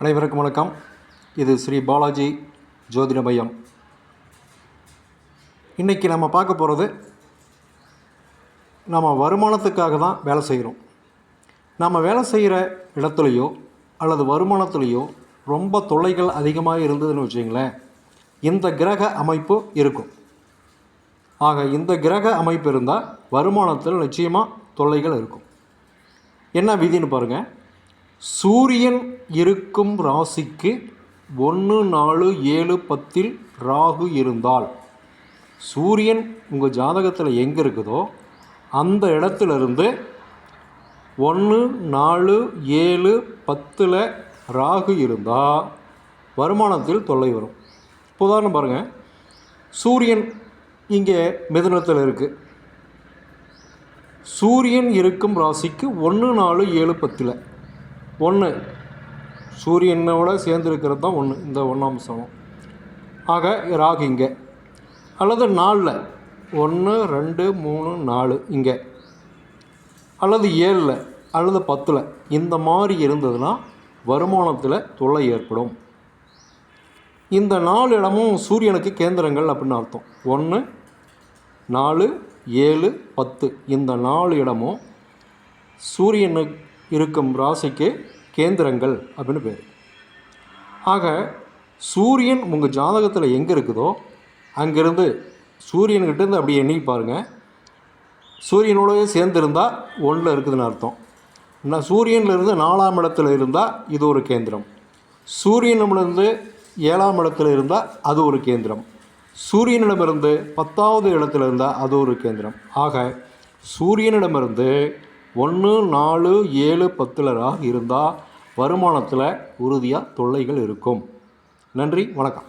அனைவருக்கும் வணக்கம். இது ஸ்ரீ பாலாஜி ஜோதிட மையம் இன்றைக்கி நம்ம பார்க்க போகிறது நம்ம வருமானத்துக்காக தான் வேலை செய்கிறோம் நம்ம வேலை செய்கிற இடத்துலையோ அல்லது வருமானத்துலேயோ ரொம்ப தொல்லைகள் அதிகமாக இருந்ததுன்னு வச்சுங்களேன் இந்த கிரக அமைப்பு இருக்கும். ஆக இந்த கிரக அமைப்பு இருந்தால் வருமானத்தில் நிச்சயமாக தொல்லைகள் இருக்கும். என்ன விதின்னு பாருங்கள் சூரியன் இருக்கும் ராசிக்கு ஒன்று நாலு ஏழு பத்தில் ராகு இருந்தால் சூரியன் உங்கள் ஜாதகத்தில் எங்கே இருக்குதோ அந்த இடத்துலருந்து ஒன்று நாலு ஏழு பத்தில் ராகு இருந்தால் வருமானத்தில் தொல்லை வரும். இப்போ உதாரணம் பாருங்கள் சூரியன் இங்கே மிதனத்தில் இருக்குது சூரியன் இருக்கும் ராசிக்கு ஒன்று நாலு ஏழு பத்தில். ஒன்று சூரியனோட சேர்ந்துருக்கிறது தான் ஒன்று இந்த ஒன்றாம் சமம். ஆக ராகு இங்கே. அல்லது நாலில் ஒன்று ரெண்டு மூணு நாலு இங்கே. அல்லது ஏழில் அல்லது பத்தில் இந்த மாதிரி இருந்ததுன்னா வருமானத்தில் தொல்லை ஏற்படும். இந்த நாலு இடமும் சூரியனுக்கு கேந்திரங்கள் அப்படின்னு அர்த்தம். ஒன்று நாலு ஏழு பத்து இந்த நாலு இடமும் சூரியனுக்கு இருக்கும் ராசிக்கு கேந்திரங்கள் அப்படின்னு பேர். ஆக சூரியன் உங்கள் ஜாதகத்தில் எங்கே இருக்குதோ அங்கேருந்து சூரியன்கிட்டேருந்து அப்படி எண்ணி பாருங்கள் சூரியனோடவே சேர்ந்துருந்தால் ஒன்றில் இருக்குதுன்னு அர்த்தம். நான் சூரியன்லேருந்து நாலாம் இடத்துல இருந்தால் இது ஒரு கேந்திரம். சூரியனிடமிருந்து ஏழாம் இடத்துல இருந்தால் அது ஒரு கேந்திரம். சூரியனிடமிருந்து பத்தாவது இடத்துல இருந்தால் அது ஒரு கேந்திரம். ஆக சூரியனிடமிருந்து ஒன்று நாலு ஏழு பத்துலராக இருந்தால் வருமானத்தில் உறுதியாக தொல்லைகள் இருக்கும். நன்றி வணக்கம்.